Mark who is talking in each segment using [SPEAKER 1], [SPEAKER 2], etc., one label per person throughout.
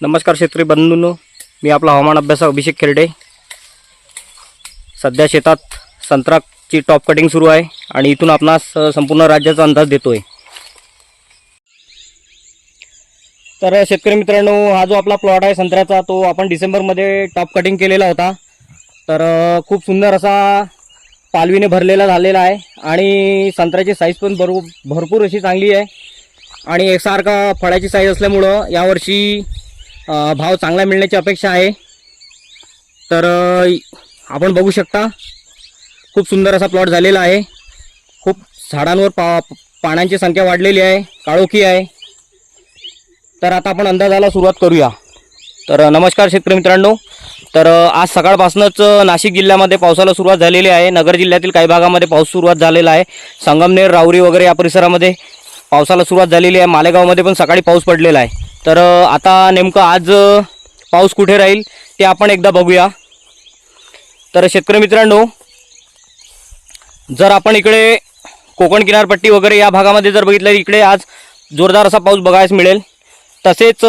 [SPEAKER 1] नमस्कार शेतकरी बंधूंनो मी आपला हवामान अभ्यासक अभिषेक खेरडे. सध्या शेतात संत्राची टॉप कटिंग सुरू आहे आणि इथून आपणास संपूर्ण राज्याचा अंदाज देतो आहे तर शेतकरी मित्रांनो हा जो आपला प्लॉट आहे संत्र्याचा तो आपण डिसेंबरमध्ये टॉप कटिंग केलेला होता. तर खूप सुंदर असा पालवीने भरलेला झालेला आहे आणि संत्र्याची साईज पण भरू भरपूर अशी चांगली आहे. आणि एकसारखा फळाची साईज असल्यामुळं यावर्षी भाव चांगला मिळण्याची अपेक्षा आहे. तर आपण बघू शकता खूप सुंदर असा प्लॉट झालेला आहे. खूप झाडांवर पा पाण्याची संख्या वाढलेली आहे काळोखी आहे. तर आता आपण अंदाजाला सुरुवात करूया. तर नमस्कार शेतकरी मित्रांनो. तर आज सकाळपासूनच नाशिक जिल्ह्यामध्ये पावसाला सुरुवात झालेली आहे. नगर जिल्ह्यातील काही भागामध्ये पाऊस सुरुवात झालेला आहे. संगमनेर राऊरी वगैरे या परिसरामध्ये पावसाला सुरुवात झालेली आहे. मालेगावमध्ये पण सकाळी पाऊस पडलेला आहे. तर आता नेमकं आज पाऊस कुठे राहील ते आपण एकदा बघूया. तर शेतकरी मित्रांनो जर आपण इकडे कोकण किनारपट्टी वगैरे या भागामध्ये जर बघितलं इकडे आज जोरदार असा पाऊस बघायस मिळेल. तसेच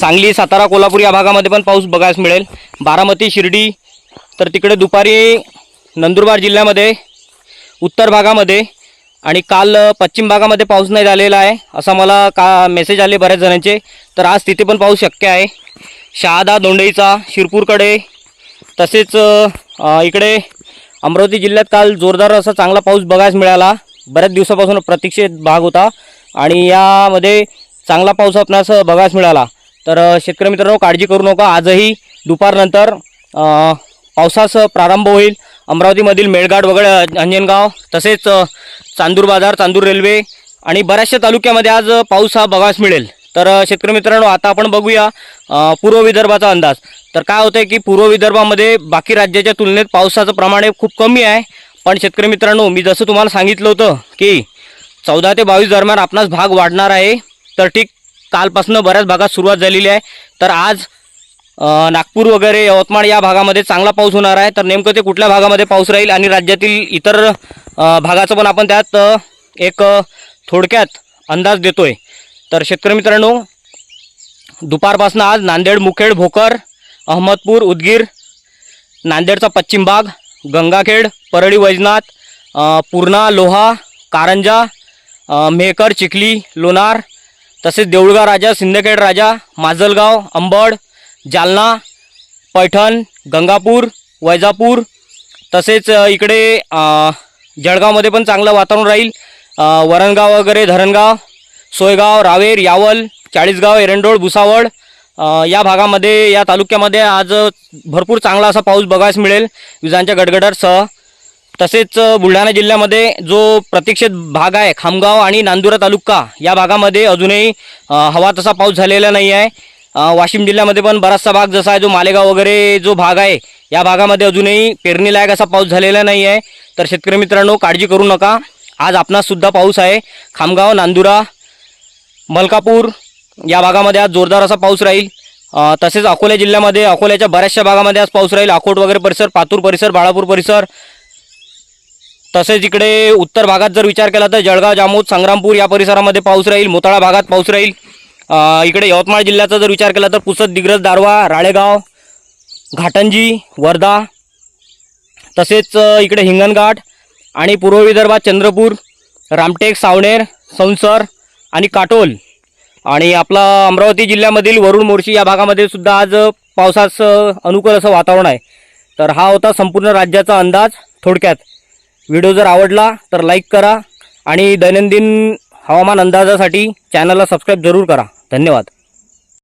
[SPEAKER 1] सांगली सातारा कोल्हापूर या भागामध्ये पण पाऊस बघायस मिळेल. बारामती शिर्डी तर तिकडे दुपारी नंदुरबार जिल्ह्यामध्ये उत्तर भागामध्ये आणि काल पश्चिम भागामध्ये पाऊस नाही झालेला आहे असा मला का मेसेज आले बऱ्याच जणांचे. तर आज तिथे पण पाऊस शक्य आहे. शहादा दोंडईचा शिरपूरकडे तसेच इकडे अमरावती जिल्ह्यात काल जोरदार असा चांगला पाऊस बघायला मिळाला. बऱ्याच दिवसापासून प्रतीक्षित भाग होता आणि यामध्ये चांगला पाऊस आपणास बघायला मिळाला. तर शेतकरी मित्रांनो काळजी करू नका. आजही दुपारनंतर पावसास प्रारंभ होईल. अमरावतीमधील मेळघाट वगैरे अंजनगाव तसेच चांदूर बाजार चांदूर रेल्वे आणि बऱ्याचशा तालुक्यामध्ये आज पाऊस हा बघास मिळेल. तर शेतकरी मित्रांनो आता आपण बघूया पूर्व विदर्भाचा अंदाज. तर काय होतं की पूर्व विदर्भामध्ये बाकी राज्याच्या तुलनेत पावसाचं प्रमाण हे खूप कमी आहे. पण शेतकरी मित्रांनो मी जसं तुम्हाला सांगितलं होतं की चौदा ते बावीस दरम्यान आपणास भाग वाढणार आहे. तर ठीक कालपासून बऱ्याच भागात सुरुवात झालेली आहे. तर आज नागपूर वगैरे यवतमाळ या भागामध्ये चांगला पाऊस होणार आहे. तर नेमकं ते कुठल्या भागामध्ये पाऊस राहील आणि राज्यातील इतर भागाचं पण आपण त्यात एक थोडक्यात अंदाज देतोय. तर शेतकरी मित्रांनो दुपारपासून आज नांदेड मुखेड भोकर अहमदपूर उदगीर नांदेडचा पश्चिम भाग गंगाखेड परळी वैजनाथ पूर्णा लोहा कारंजा मेहकर चिखली लोणार तसेच देऊळगाव राजा सिंदखेड राजा माजलगाव अंबड जालना पैठण गंगापूर वैजापूर तसेच इकडे जळगावमध्ये पण चांगलं वातावरण राहील. वरणगाव वगैरे धरणगाव सोयगाव रावेर यावल चाळीसगाव एरंडोळ भुसावळ या भागामध्ये या तालुक्यामध्ये आज भरपूर चांगला असा पाऊस बघायला मिळेल. विजांच्या गडगडाटसह तसेच बुलढाणा जिल्ह्यामध्ये जो प्रतीक्षित भाग आहे खामगाव आणि नांदुरा तालुका या भागामध्ये अजूनही हवा तसा पाऊस झालेला नाही आहे वाशिम जिल्ह्यामध्ये पण बराचसा भाग जसा आहे जो मालेगाव वगैरे जो भाग आहे या भागामध्ये अजूनही पेरणीलायक असा पाऊस झालेला नाही आहे. तर शेतकरी मित्रांनो काळजी करू नका. आज आपणासुद्धा पाऊस आहे. खामगाव नांदुरा मलकापूर या भागामध्ये आज जोरदार असा पाऊस राहील. तसेच अकोला जिल्ह्यामध्ये अकोल्याच्या बऱ्याचशा भागामध्ये आज पाऊस राहील. अकोट वगैरे परिसर पातूर परिसर बाळापूर परिसर. तसेच इकडे उत्तर भागात जर विचार केला तर जळगाव जामोद संग्रामपूर या परिसरामध्ये पाऊस राहील. मोताळा भागात पाऊस राहील. इकडे यवतमाळ जिल्ह्याचा जर विचार केला तर पुसद दिग्रज दारवा राळेगाव घाटंजी वर्धा तसेच इकडे हिंगणघाट आणि पूर्व विदर्भात चंद्रपूर रामटेक सावनेर संसर आणि काटोल. आणि आपला अमरावती जिल्ह्यामधील वरुण मोर्शी या भागामध्ये सुद्धा आज पावसास अनुकूल असं वातावरण आहे. तर हा होता संपूर्ण राज्याचा अंदाज थोडक्यात. व्हिडिओ जर आवडला तर लाईक करा आणि दैनंदिन हवामान अंदाजासाठी चॅनलला सबस्क्राईब जरूर करा. धन्यवाद.